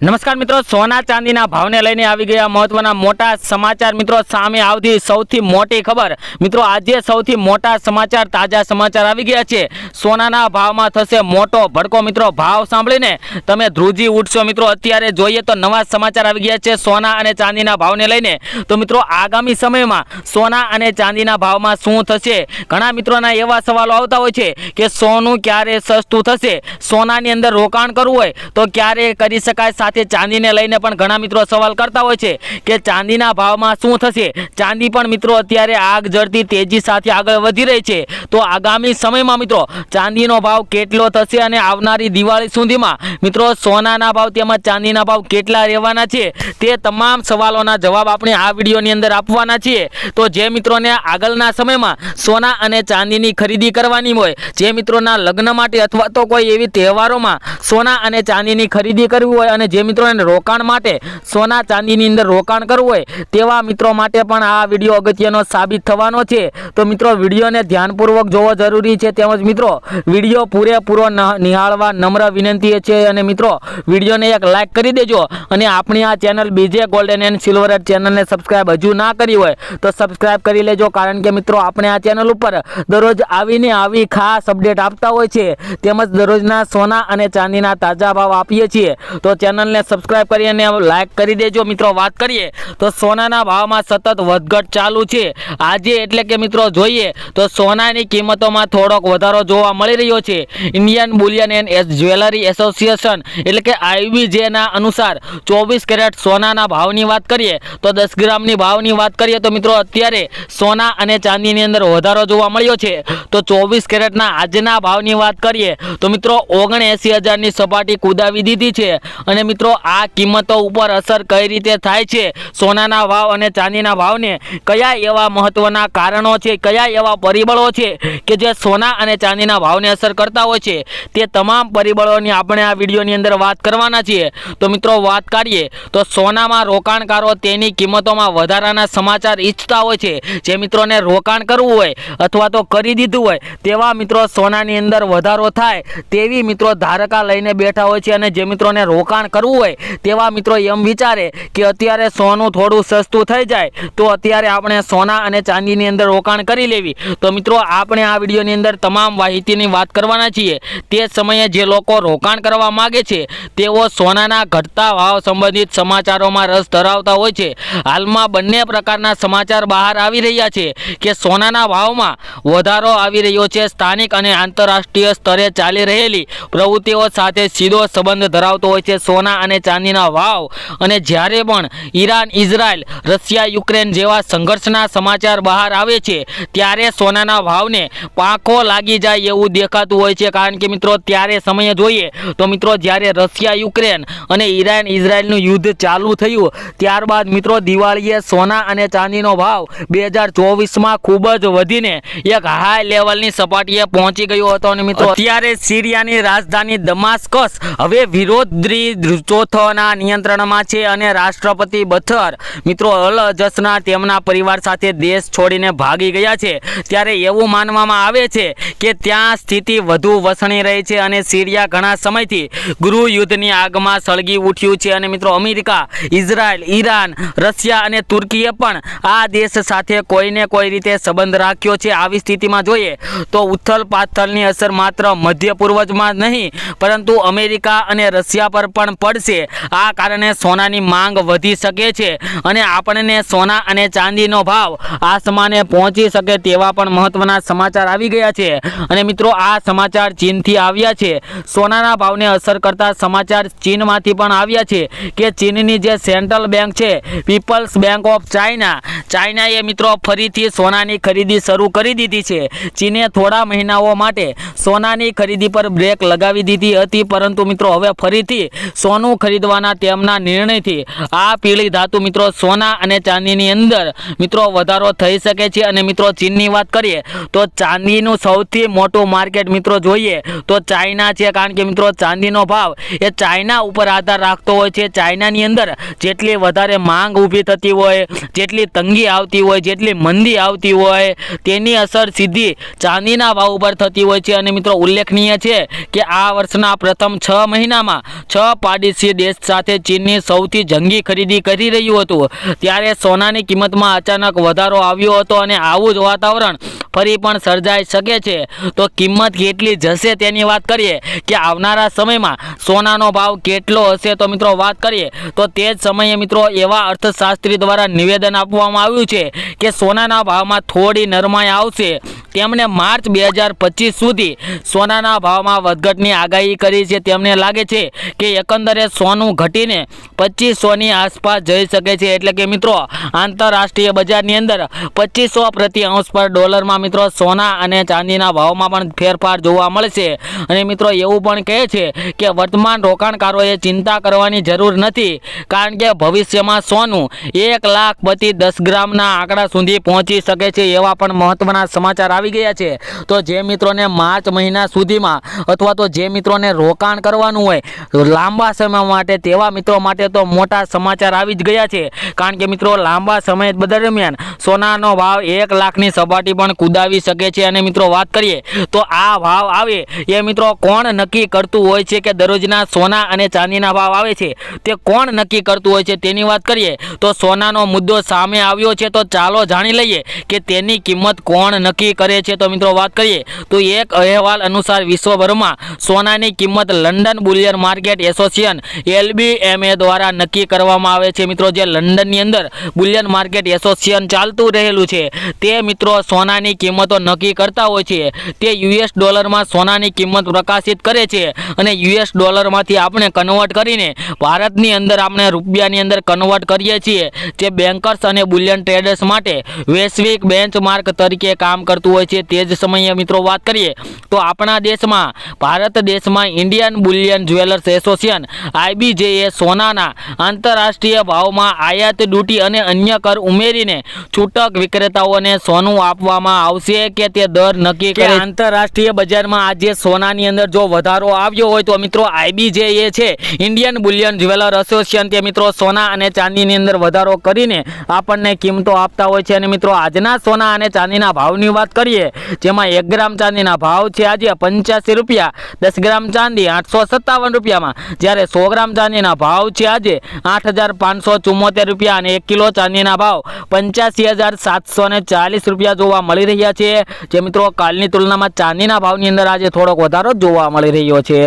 નમસ્કાર મિત્રો, સોના ચાંદીના ભાવને લઈને આવી ગયા મહત્વના મોટા સમાચાર. મિત્રો, સામે આવતી સૌથી મોટી ખબર. મિત્રો, આજે સૌથી મોટા સમાચાર, તાજા સમાચાર આવી ગયા છે. સોનાના ભાવમાં થશે મોટો ભડકો. મિત્રો, ભાવ સાંભળીને તમે ધ્રુજી ઉઠશો. મિત્રો, અત્યારે જોઈએ તો નવા સમાચાર આવી ગયા છે સોના અને ચાંદીના ભાવને લઈને. તો મિત્રો, આગામી સમયમાં સોના અને ચાંદીના ભાવમાં શું થશે? ઘણા મિત્રોના એવા સવાલો આવતા હોય છે કે સોનું ક્યારે સસ્તું થશે? સોનાની અંદર રોકાણ કરવું હોય તો ક્યારે કરી શકાય? સાથે ચાંદીને લઈને પણ ઘણા મિત્રો સવાલ કરતા હોય છે કે ચાંદીના ભાવમાં શું થશે? ચાંદી પણ મિત્રો અત્યારે આગ જડતી તેજી સાથે આગળ વધી રહી છે. તો આગામી સમયમાં મિત્રો, ચાંદીનો ભાવ કેટલો થશે અને આવનારી દિવાળી સુધીમાં મિત્રો સોનાના ભાવ તેમજ ચાંદીના ભાવ કેટલા રહેવાના છે? તે તમામ સવાલોના જવાબ આપણે આ વિડીયોની અંદર આપવાના છીએ. તો જે મિત્રોને આગળના સમયમાં સોના અને ચાંદીની ખરીદી કરવાની હોય, જે મિત્રોના લગ્ન માટે અથવા તો કોઈ એવી તહેવારોમાં સોના અને ચાંદીની ખરીદી કરવી હોય અને જે મિત્રોને રોકાણ માટે સોના ચાંદીની અંદર રોકાણ કરવું હોય, તેવા મિત્રો માટે પણ આ વીડિયો અગત્યનો સાબિત થવાનો છે. તો મિત્રો, વિડીયોને ધ્યાનપૂર્વક જોવો જરૂરી છે. તેમજ મિત્રો, વીડિયો પૂરેપૂરો નિહાળવા નમ્ર વિનંતી છે. અને મિત્રો, વિડીયોને એક લાઈક કરી દેજો. અને આપણી આ ચેનલ બીજે ગોલ્ડન એન્ડ સિલ્વર ચેનલને સબસ્ક્રાઇબ હજુ ના કરી હોય, તો સબસ્ક્રાઈબ કરી લેજો. કારણ કે મિત્રો, આપણે આ ચેનલ ઉપર દરરોજ આવીને આવી ખાસ અપડેટ આપતા હોય છે. તેમજ દરરોજના સોના અને ચાંદીના તાજા ભાવ આપીએ છીએ. તો ચેનલને સબસ્ક્રાઈબ કરી અને લાઇક કરી દેજો. મિત્રો, વાત કરીએ તો સોનાના ભાવમાં સતત વધઘટ ચાલુ છે. આજે એટલે કે મિત્રો જોઈએ તો સોનાની કિંમતોમાં થોડોક વધારો જોવા મળી રહ્યો છે. Indian bullion and jewellery association એટલે કે આઈબીજેના અનુસાર ચોવીસ કેરેટ સોનાના ભાવની વાત કરીએ તો દસ ગ્રામની ભાવની વાત કરીએ તો મિત્રો અત્યારે સોના અને ચાંદીની અંદર વધારો જોવા મળ્યો છે. તો ચોવીસ કેરેટના આજના ભાવની વાત કરીએ તો મિત્રો ઓગણએંસી હજારની સપાટી કુદાવી દીધી છે અને મિત્રો આ કિંમતો ઉપર અસર કઈ રીતે થાય છે? સોનાના ભાવ અને ચાંદીના ભાવને કયા એવા મહત્વના કારણો છે? કયા એવા પરિબળો છે કે જે સોના અને ચાંદીના ભાવને અસર કરતા હોય છે? તે તમામ પરિબળોની આપણે આ વિડીયોની અંદર વાત કરવાના છીએ. તો મિત્રો, વાત કરીએ, તો સોનામાં રોકાણકારો તેની કિંમતોમાં વધારાના સમાચાર ઈચ્છતા હોય છે. જે મિત્રોને રોકાણ કરવું હોય અથવા તો કરી દીધું હોય, તેવા મિત્રો સોનાની અંદર વધારો થાય તેવી મિત્રો ધારકા લઈને બેઠા હોય છે અને જે મિત્રોને રોકાણ કરવું હોય તેવા મિત્રો એમ વિચારે કે અત્યારે સોનું થોડું સસ્તું થઈ જાય તો અત્યારે આપણે સોના અને ચાંદીની અંદર રોકાણ કરી લેવી. તો મિત્રો, આપણે આ વિડીયોની અંદર તમામ માહિતીની વાત કરવાના છીએ. તે સમયે જે લોકો રોકાણ કરવા માગે છે, તેઓ સોનાના ઘટતા ભાવ સંબંધિત સમાચારોમાં રસ ધરાવતા હોય છે. હાલમાં બંને પ્રકારના સમાચાર બહાર આવી રહ્યા છે કે સોનાના ભાવમાં વધારો આવી રહ્યો છે. સ્થાનિક અને આંતરરાષ્ટ્રીય સ્તરે ચાલી રહેલી પ્રવૃત્તિઓ સાથે સીધો સંબંધ ધરાવતો હોય છે. સોના અને ચાંદીના વાવ. અને જ્યારે પણ ઈરાન ઇઝરાયલ રશિયા યુક્રેન જેવા સંઘર્ષના સમાચાર બહાર આવે છે ત્યારે સોનાના ભાવને પાંખો લાગી જાય એવું દેખાતું હોય છે. કારણ કે મિત્રો ત્યારે સમયે જોઈએ તો મિત્રો જ્યારે રશિયા યુક્રેન અને ઈરાન ઇઝરાયલનું યુદ્ધ ચાલુ થયું ત્યારબાદ મિત્રો દિવાળીએ સોના અને ચાંદીનો ભાવ બે હજાર ચોવીસમાં ખૂબ જ વધીને એક હાઈ લેવલની સપાટીએ પહોંચી ગયો હતો. અને મિત્રો અત્યારે સિરિયાની રાજધાની દમાસ્કસ હવે વિરોધી જૂથોના નિયંત્રણમાં છે અને રાષ્ટ્રપતિ બથર. મિત્રો, અલ અજસના તેમના પરિવાર સાથે દેશ છોડીને ભાગી ગયા છે. ત્યારે એવું માનવામાં આવે છે કે ત્યાં સ્થિતિ વધુ વસણી રહી છે અને સિરિયા ઘણા સમયથી ગૃહ યુદ્ધની આગમાં સળગી ઉઠ્યું છે. અને મિત્રો, અમેરિકા, ઇઝરાયલ, ઈરાન, રશિયા અને તુર્કીએ પણ આ દેશ સાથે કોઈને કોઈ રીતે સંબંધ રાખ્યો છે. આવી સ્થિતિમાં જોઈએ તો ઉથલ પાથલની અસર માત્ર મધ્ય પૂર્વજમાં નહીં, પરંતુ અમેરિકા અને રશિયા પર પણ પડશે. આ કારણે સોનાની માંગ વધી શકે છે અને આપણને સોના અને ચાંદીનો ભાવ આસમાને પહોંચી શકે તેવા પણ મહત્વના સમાચાર આવી ગયા છે. અને મિત્રો, આ સમાચાર ચીનથી આવ્યા છે. સોનાના ભાવને અસર કરતા સમાચાર ચીનમાંથી પણ આવ્યા છે કે ચીનની જે સેન્ટ્રલ બેંક છે, પીપલ્સ બેંક ઓફ ચાઇના, ચાઇનાએ મિત્રો ફરીથી સોનાની ખરીદી શરૂ કરી દીધી છે. ચીને થોડા મહિનાઓ માટે સોનાની ખરીદી પર બ્રેક લગાવી દીધી હતી, પરંતુ મિત્રો, હવે ફરીથી સોનું ખરીદવાના તેમના નિર્ણયથી આ પીળી ધાતુ મિત્રો સોના અને ચાંદીની અંદર મિત્રો વધારો થઈ શકે છે. અને મિત્રો ચીનની વાત કરીએ તો ચાંદીનું સૌથી મોટું માર્કેટ મિત્રો જોઈએ તો ચાઇના છે. કારણ કે મિત્રો ચાંદીનો ભાવ એ ચાઇના ઉપર આધાર રાખતો હોય છે. ચાઇનાની અંદર જેટલી વધારે માંગ ઊભી થતી હોય, જેટલી તંગી આવતી હોય, જેટલી મંદી આવતી હોય, તેની અસર સીધી ચાંદીના ભાવ ઉપર થતી હોય છે. અને મિત્રો ઉલ્લેખનીય છે કે આ વર્ષના પ્રથમ છ મહિનામાં છ પાડી પાડોશી દેશ સાથે ચીનની સૌથી જંગી ખરીદી કરી રહ્યું હતું. ત્યારે સોનાની કિંમતમાં અચાનક વધારો આવ્યો હતો અને આવું જ વાતાવરણ ફરી પણ સર્જાઈ શકે છે. તો કિંમત કેટલી જશે તેની વાત કરીએ કે આવનારા સમયમાં સોનાનો ભાવ કેટલો હશે તો મિત્રો વાત કરીએ તો તે જ સમયે મિત્રો એવા અર્થશાસ્ત્રી દ્વારા નિવેદન આપવામાં આવ્યું છે કે સોનાના ભાવમાં થોડી નરમાઈ આવશે. તેમણે માર્ચ બે હજાર પચીસ સુધી સોનાના ભાવમાં વધઘટની આગાહી કરી છે. તેમને લાગે છે કે એકંદરે સોનું ઘટીને પચીસોની આસપાસ જઈ શકે છે. એટલે કે મિત્રો, આંતરરાષ્ટ્રીય બજારની અંદર પચીસો પ્રતિ અંશ પર ડોલરમાં મિત્રો સોના અને ચાંદીના ભાવમાં પણ ફેરફાર જોવા મળશે. અને મિત્રો એવું પણ કહે છે કે વર્તમાન રોકાણકારોએ ચિંતા કરવાની જરૂર નથી, કારણ કે ભવિષ્યમાં સોનું એક લાખ પ્રતિ દસ ગ્રામના આંકડા સુધી પહોંચી શકે છે એવા પણ મહત્વના સમાચાર આવી ગયા છે. તો જે મિત્રોને માર્ચ મહિના સુધીમાં અથવા તો જે મિત્રોને રોકાણ કરવાનું હોય, લાંબા સમય માટે, તેવા મિત્રો માટે તો મોટા સમાચાર આવી જ ગયા છે. કારણ કે મિત્રો, લાંબા સમય દરમિયાન સોનાનો ભાવ એક લાખની સપાટી પણ કુદાવી શકે છે. અને મિત્રો, વાત કરીએ તો આ ભાવ આવે એ મિત્રો કોણ નક્કી કરતું હોય છે કે દરરોજના સોના અને ચાંદીના ભાવ આવે છે? તે કોણ નક્કી કરતું હોય છે તેની વાત કરીએ તો સોનાનો મુદ્દો સામે આવ્યો છે. તો ચાલો જાણી લઈએ કે તેની કિંમત કોણ નક્કી કરે છે. તો મિત્રો, વાત કરીએ તો એક અહેવાલ અનુસાર વિશ્વભરમાં સોનાની કિંમત London bullion market association LBMA દ્વારા નક્કી કરવામાં આવે છે. મિત્રો, જે લંડનની અંદર બુલિયન માર્કેટ એસોસિએશન ચાલતું રહેલું છે, તે મિત્રો સોનાની કિંમતો નક્કી કરતા હોય છે. તે યુએસ ડોલરમાં સોનાની કિંમત પ્રકાશિત કરે છે અને યુએસ ડોલરમાંથી આપણે કન્વર્ટ કરીને ભારતની અંદર આપણે રૂપિયાની અંદર કન્વર્ટ કરીએ છીએ. જે બેન્કર્સ અને બુલિયન ટ્રેડર્સ માટે વૈશ્વિક બેન્ચમાર્ક તરીકે કામ કરતું હોય છે. તે જ સમયે મિત્રો વાત કરીએ તો આપણા દેશમાં, ભારત દેશમાં Indian bullion jewellers association IBJA સોનાના આંતરરાષ્ટ્રીય ભાવમાં આયાત ડ્યુટી અને અન્ય કર ઉમેરીને છૂટક વિક્રેતાઓને સોનું આપવામાં આવશે કે તે દર નક્કી કરે? આંતરરાષ્ટ્રીય બજારમાં આજે સોનાની અંદર જો વધારો આવ્યો હોય તો મિત્રો આઈબીજેએ છે ઇન્ડિયન બુલિયન જ્વેલર એસોસિએશન તે મિત્રો સોના અને ચાંદીની અંદર વધારો કરીને આપણને કિંમતો આપતા હોય છે. અને મિત્રો આજના સોના અને ચાંદીના ભાવની વાત કરીએ જેમાં એક ગ્રામ ચાંદીના ભાવ છે આજે પંચ્યાસી રૂપિયા દસ ગ્રામ ચાંદી આઠસો સત્તાવન રૂપિયામાં. જ્યારે સો ગ્રામ ચાંદીના ભાવ છે આજે આઠ હજાર પાંચસો ચુમ્મોતેર રૂપિયા અને એક કિલો ચાંદીના ભાવ પંચ્યાસી હજાર સાતસો ચાલીસ રૂપિયા જોવા મળી રહ્યા છે. જે મિત્રો કાલની તુલનામાં ચાંદીના ભાવની અંદર આજે થોડોક વધારો જોવા મળી રહ્યો છે.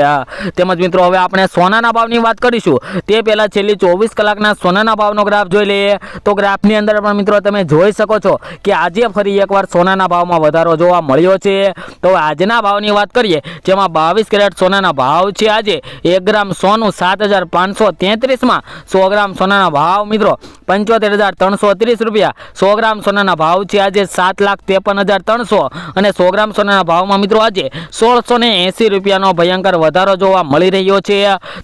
તેમજ મિત્રો હવે આપણે સોનાના ભાવની વાત કરીશું. તે પહેલાં છેલ્લી ચોવીસ કલાકના સોનાના ભાવનો ગ્રાફ જોઈ લઈએ. તો ગ્રાફની અંદર પણ મિત્રો તમે જોઈ શકો છો કે આજે ફરી એકવાર સોનાના ભાવમાં વધારો જોવા મળ્યો છે. તો આજના ભાવની વાત કરીએ, જેમાં બાવીસ કેરેટ સોનાના ભાવ છે આજે. એક ગ્રામ સોનું સાત હજાર પાંચસો તેત્રીસમાં સો ગ્રામ સોનાના ભાવ મિત્રો પંચોતેર હજાર ત્રણસો ત્રીસ રૂપિયા. સો ગ્રામ સોનાના ભાવ છે આજે સાત લાખ ત્રેપન હજાર ત્રણસો અને સો ગ્રામ સોનાના ભાવમાં મિત્રો આજે સોળસો એંસી રૂપિયાનો ભયંકર વધારો જોવા મળી રહ્યો છે.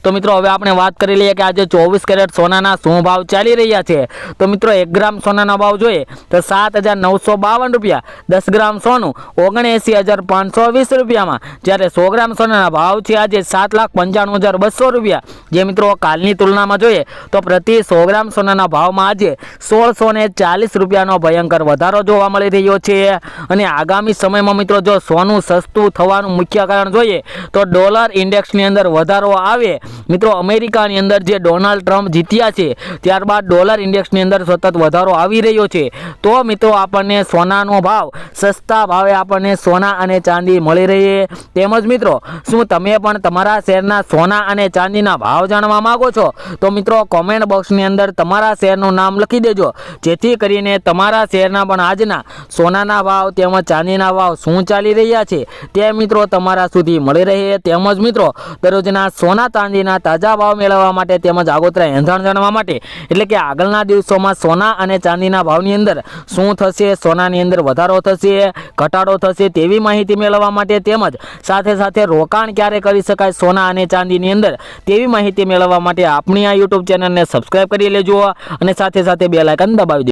તો મિત્રો હવે આપણે વાત કરી લઈએ કે આજે ચોવીસ કેરેટ સોનાના શું ભાવ ચાલી રહ્યા છે? તો મિત્રો એક ગ્રામ સોનાના ભાવ જોઈએ તો સાત હજાર નવસો બાવન રૂપિયા. દસ ગ્રામ સોનું ઓગણએંસી હજાર પાંચસો વીસ રૂપિયામાં. જ્યારે સો ગ્રામ સોનાના ભાવ છે આજે સાત લાખ પંચાણું હજાર બસો રૂપિયા. જે મિત્રો કાલની તુલનામાં જોઈએ તો પ્રતિ સો ગ્રામ સોનાના ભાવમાં આજે સોળસો ને ચાલીસ રૂપિયાનો ભયંકર વધારો જોવા મળી રહ્યો છે. અને આગામી સમયમાં મિત્રો જો સોનું સસ્તું થવાનું મુખ્ય કારણ જોઈએ તો ડોલર ઇન્ડેક્સની અંદર વધારો આવે. મિત્રો અમેરિકાની અંદર જે ડોનાલ્ડ ટ્રમ્પ જીત્યા છે, ત્યારબાદ ડોલર ઇન્ડેક્સની અંદર સતત વધારો આવી રહ્યો છે. તો મિત્રો આપણને સોનાનો ભાવ, સસ્તા ભાવે આપણને સોના અને ચાંદી મળી રહે. તેમજ મિત્રો, શું તમે પણ તમારા શહેરના સોના અને ચાંદીના ભાવ જાણવા માગો છો, તો મિત્રો કોમેન્ટ બોક્સની અંદર તમારા શહેરનું નામ લખી દેજો. જેથી કરીને તમારા શહેરના પણ આજના સોનાના ભાવ તેમજ ચાંદીના ભાવ શું ચાલી રહ્યા છે, તે મિત્રો તમારા સુધી મળી રહે તેમજ મિત્રો, દરરોજના સોના ચાંદીના તાજા ભાવ મેળવવા માટે તેમજ આગોતરા એંધાણ જાણવા માટે, એટલે કે આગળના દિવસોમાં સોના અને ચાંદીના ભાવની અંદર શું થશે, સોનાની અંદર વધારો થશે, ઘટાડો થશે તેવી માહિતી મેળવવા માટે તેમજ સાથે સાથે રોકાણ ક્યારે કરી શકાય સોના અને ચાંદીની અંદર તેવી માહિતી મેળવવા માટે આપણી આ યુટ્યુબ ચેનલને સબસ્ક્રાઈબ કરી લેજો અને સાથે સાથે બે લાયકન દબાવી દેજો.